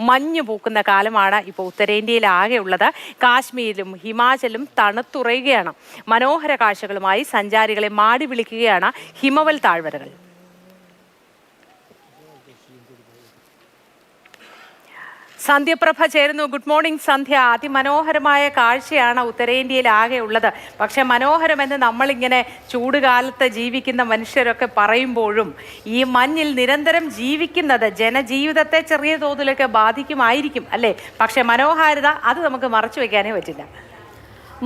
മഞ്ഞ് പൂക്കുന്ന കാലമാണ് ഇപ്പോൾ ഉത്തരേന്ത്യയിൽ ആകെയുള്ളത്. കാശ്മീരിലും ഹിമാചലും തണുത്തുറയുകയാണ്. മനോഹര കാഴ്ചകളുമായി സഞ്ചാരികളെ മാടി വിളിക്കുകയാണ് ഹിമവൽ താഴ്വരകൾ. സന്ധ്യപ്രഭ ചേരുന്നു. Good morning Sandhya. അതിമനോഹരമായ കാഴ്ചയാണ് ഉത്തരേന്ത്യയിൽ ആകെ ഉള്ളത്. പക്ഷെ മനോഹരമെന്ന് നമ്മളിങ്ങനെ ചൂടുകാലത്ത് ജീവിക്കുന്ന മനുഷ്യരൊക്കെ പറയുമ്പോഴും ഈ മഞ്ഞിൽ നിരന്തരം ജീവിക്കുന്നത് ജനജീവിതത്തെ ചെറിയ തോതിലൊക്കെ ബാധിക്കുമായിരിക്കും അല്ലേ? പക്ഷെ മനോഹാരിത അത് നമുക്ക് മറച്ചു വയ്ക്കാനേ പറ്റില്ല.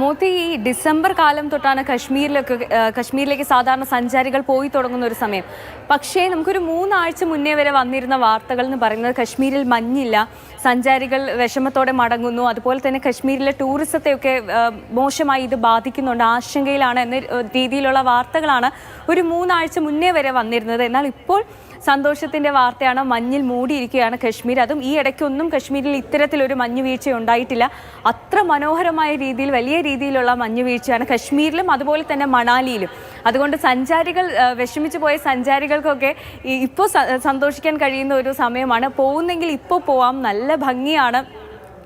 മോത്തി ഈ ഡിസംബർ കാലം തൊട്ടാണ് കശ്മീരിലൊക്കെ കശ്മീരിലേക്ക് സാധാരണ സഞ്ചാരികൾ പോയി തുടങ്ങുന്ന ഒരു സമയം. പക്ഷേ നമുക്കൊരു മൂന്നാഴ്ച മുന്നേ വരെ വന്നിരുന്ന വാർത്തകൾ എന്ന് പറയുന്നത് കശ്മീരിൽ മഞ്ഞില്ല സഞ്ചാരികൾ വിഷമത്തോടെ മടങ്ങുന്നു അതുപോലെ തന്നെ കശ്മീരിലെ ടൂറിസത്തെയൊക്കെ മോശമായി ഇത് ബാധിക്കുന്നുണ്ട് ആശങ്കയിലാണ് എന്ന രീതിയിലുള്ള വാർത്തകളാണ് ഒരു മൂന്നാഴ്ച മുന്നേ വരെ വന്നിരുന്നത്. എന്നാൽ ഇപ്പോൾ സന്തോഷത്തിന്റെ വാർത്തയാണ് മഞ്ഞിൽ മൂടിയിരിക്കുകയാണ് കശ്മീർ. അതും ഈ ഇടയ്ക്കൊന്നും കശ്മീരിൽ ഇത്തരത്തിലൊരു മഞ്ഞു വീഴ്ച ഉണ്ടായിട്ടില്ല. അത്ര മനോഹരമായ രീതിയിൽ വലിയ രീതിയിലുള്ള മഞ്ഞു വീഴ്ചയാണ് കശ്മീരിലും അതുപോലെ തന്നെ മണാലിയിലും. അതുകൊണ്ട് സഞ്ചാരികൾ വിഷമിച്ചു പോയ സഞ്ചാരികൾക്കൊക്കെ ഇപ്പോൾ സന്തോഷിക്കാൻ കഴിയുന്ന ഒരു സമയമാണ്. പോകുന്നെങ്കിൽ ഇപ്പോൾ പോവാം. നല്ല ഭംഗിയാണ്.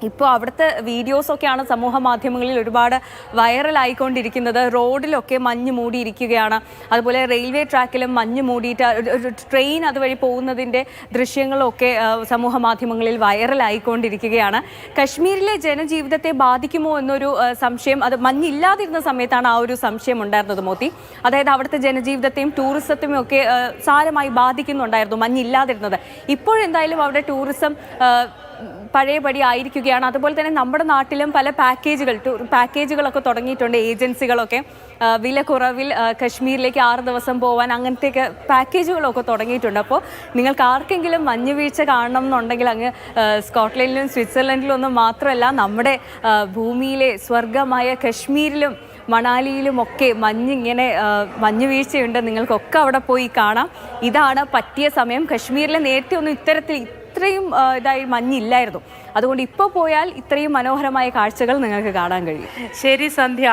ഇപ്പോൾ അവിടുത്തെ വീഡിയോസൊക്കെയാണ് സമൂഹ മാധ്യമങ്ങളിൽ ഒരുപാട് വൈറലായിക്കൊണ്ടിരിക്കുന്നത് റോഡിലൊക്കെ മഞ്ഞ് മൂടിയിരിക്കുകയാണ്. അതുപോലെ റെയിൽവേ ട്രാക്കിലും മഞ്ഞ് മൂടിയിട്ട് ഒരു- ട്രെയിൻ അതുവഴി പോകുന്നതിന്റെ ദൃശ്യങ്ങളൊക്കെ സമൂഹ മാധ്യമങ്ങളിൽ വൈറലായിക്കൊണ്ടിരിക്കുകയാണ് കശ്മീരിലെ ജനജീവിതത്തെ ബാധിക്കുമോ എന്നൊരു സംശയം അത് മഞ്ഞില്ലാതിരുന്ന സമയത്താണ് ആ ഒരു സംശയം ഉണ്ടായിരുന്നത് മോത്തി അതായത് അവിടുത്തെ ജനജീവിതത്തെയും ടൂറിസത്തെയും ഒക്കെ സാരമായി ബാധിക്കുന്നുണ്ടായിരുന്നു മഞ്ഞില്ലാതിരുന്നത്. ഇപ്പോഴെന്തായാലും അവിടെ ടൂറിസം പഴയപടി ആയിരിക്കുകയാണ് അതുപോലെ തന്നെ നമ്മുടെ നാട്ടിലും പല പാക്കേജുകൾ ടൂർ പാക്കേജുകളൊക്കെ തുടങ്ങിയിട്ടുണ്ട് ഏജൻസികളൊക്കെ. വില കുറവിൽ കശ്മീരിലേക്ക് ആറ് ദിവസം പോകാൻ അങ്ങനത്തെയൊക്കെ പാക്കേജുകളൊക്കെ തുടങ്ങിയിട്ടുണ്ട്. അപ്പോൾ നിങ്ങൾക്ക് ആർക്കെങ്കിലും മഞ്ഞുവീഴ്ച കാണണം എന്നുണ്ടെങ്കിൽ അങ്ങ് സ്കോട്ട്ലൻഡിലും സ്വിറ്റ്സർലൻഡിലും ഒന്നും മാത്രമല്ല നമ്മുടെ ഭൂമിയിലെ സ്വർഗമായ കശ്മീരിലും മണാലിയിലും ഒക്കെ മഞ്ഞിങ്ങനെ മഞ്ഞ് വീഴ്ചയുണ്ട് നിങ്ങൾക്കൊക്കെ അവിടെ പോയി കാണാം. ഇതാണ് പറ്റിയ സമയം. കശ്മീരിലെ നേരത്തെ ഒന്നും ഇത്തരത്തിൽ ഇത്രയും ഇതായി മഞ്ഞില്ലായിരുന്നു. അതുകൊണ്ട് ഇപ്പോൾ പോയാൽ ഇത്രയും മനോഹരമായ കാഴ്ചകൾ നിങ്ങൾക്ക് കാണാൻ കഴിയും. ശരി സന്ധ്യ.